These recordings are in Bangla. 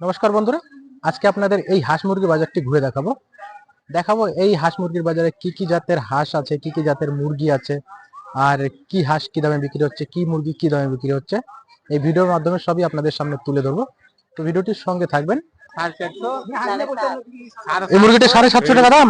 নমস্কার বন্ধুরা আজকে আপনাদের এই হাঁস মুরগি বাজারটি ঘুরে দেখাবো। দেখাবো এই হাঁস মুরগির বাজারে কি কি জাতের হাঁস আছে কি কি জাতের মুরগি আছে আর কি হাঁস কি দামে বিক্রি হচ্ছে কি মুরগি কি দামে বিক্রি হচ্ছে এই ভিডিওর মাধ্যমে সবই আপনাদের সামনে তুলে ধরবো। তো ভিডিওটির সঙ্গে থাকবেন। এই মুরগিটা সাড়ে সাতশো টাকা দাম।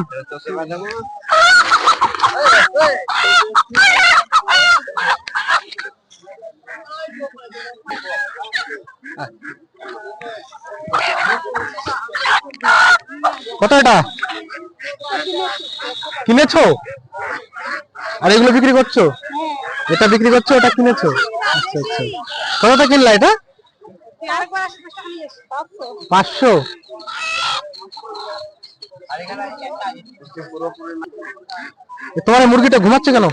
কত এটা কিনেছো? আর এগুলো বিক্রি করছ? এটা বিক্রি করছ এটা কিনেছো? আচ্ছা আচ্ছা। কতটা কিনলা এটা? পাঁচশো। তোমার মুরগিটা ঘুমাচ্ছে কেন?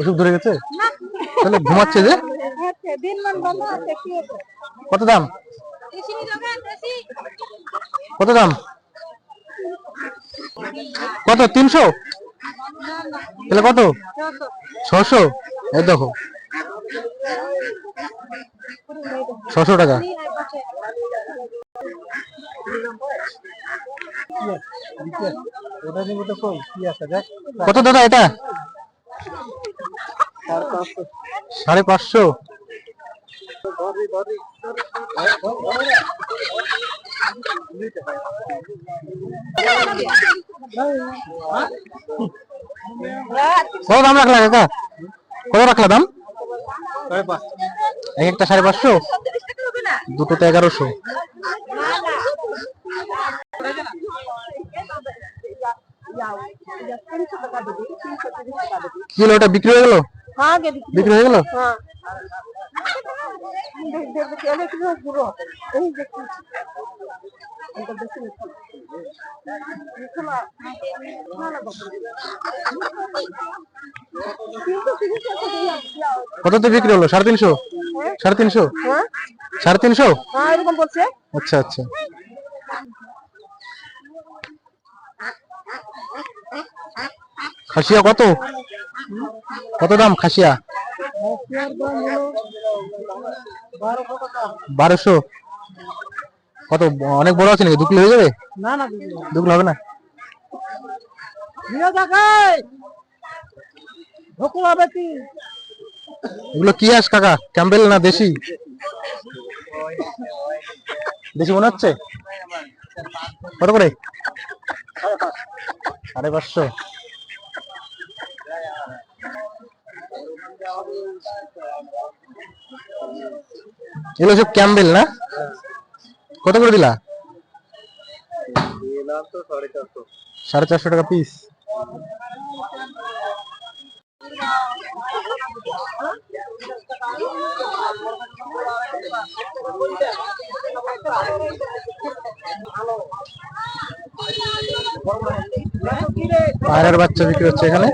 অসুখ ধরে গেছে? তাহলে ঘুমাচ্ছে যে? কত দাম? কত দাম? কত, তিনশো? তাহলে কত? ছশো? এই দেখো। ছশো টাকা। কত দাদা এটা? সাড়ে পাঁচশো। কত দাম রাখলা কাকা? কত রাখলা দাম? এক একটা সাড়ে পাঁচশো? দুটোতে এগারোশো। কি হলো ওটা বিক্রি হয়ে গেল? বিক্রি হয়ে গেল? কততে বিক্রি হলো? সাড়ে তিনশো? সাড়ে তিনশো? সাড়ে তিনশো? এরকম বলছে। আচ্ছা আচ্ছা। খাসিয়া কত? কত দাম খাসিয়া? বারোশো কত অনেক বড় আছে নাকি? দু কিলো হয়ে যাবে? না না দু কিলো। হবে না? এগুলো কি হাঁস কাকা? ক্যাম্বেল না দেশি? দেশি মনে হচ্ছে? কত করে? সাড়ে পাঁচশো। এগুলো সব ক্যাম্বেল, না? কত করে দিলা? সাড়ে চারশো টাকা পিস পায়রার বাচ্চা বিক্রি হচ্ছে এখানে।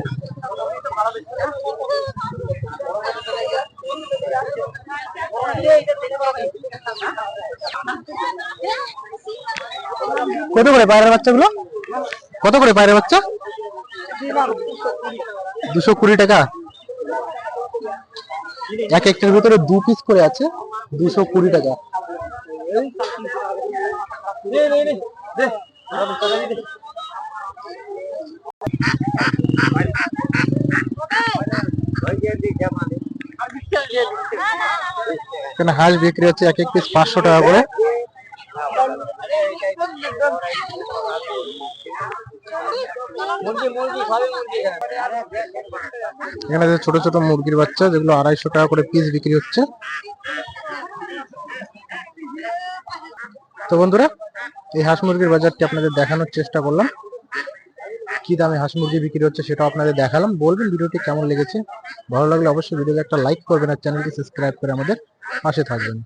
কত করে পায়রার বাচ্চাগুলো? কত করে পায়রার বাচ্চা? দুশো কুড়ি টাকা। এক একটার ভিতরে দু পিস করে আছে, দুশো কুড়ি টাকা। এখানে হাঁস বিক্রি হচ্ছে এক এক পিস পাঁচশো টাকা করে। এখানে যে ছোট ছোট মুরগির বাচ্চা, যেগুলো আড়াইশো টাকা করে পিস বিক্রি হচ্ছে। তো বন্ধুরা, এই হাঁস মুরগির বাজারটি আপনাদের দেখানোর চেষ্টা করলাম। কি দামে হাঁস মুরগি বিক্রি হচ্ছে সেটা আপনাদের দেখালাম। বলবেন ভিডিওটি কেমন লেগেছে? ভালো লাগলে অবশ্যই ভিডিওতে একটা লাইক করবেন আর চ্যানেলটি সাবস্ক্রাইব করে আমাদের পাশে থাকবেন।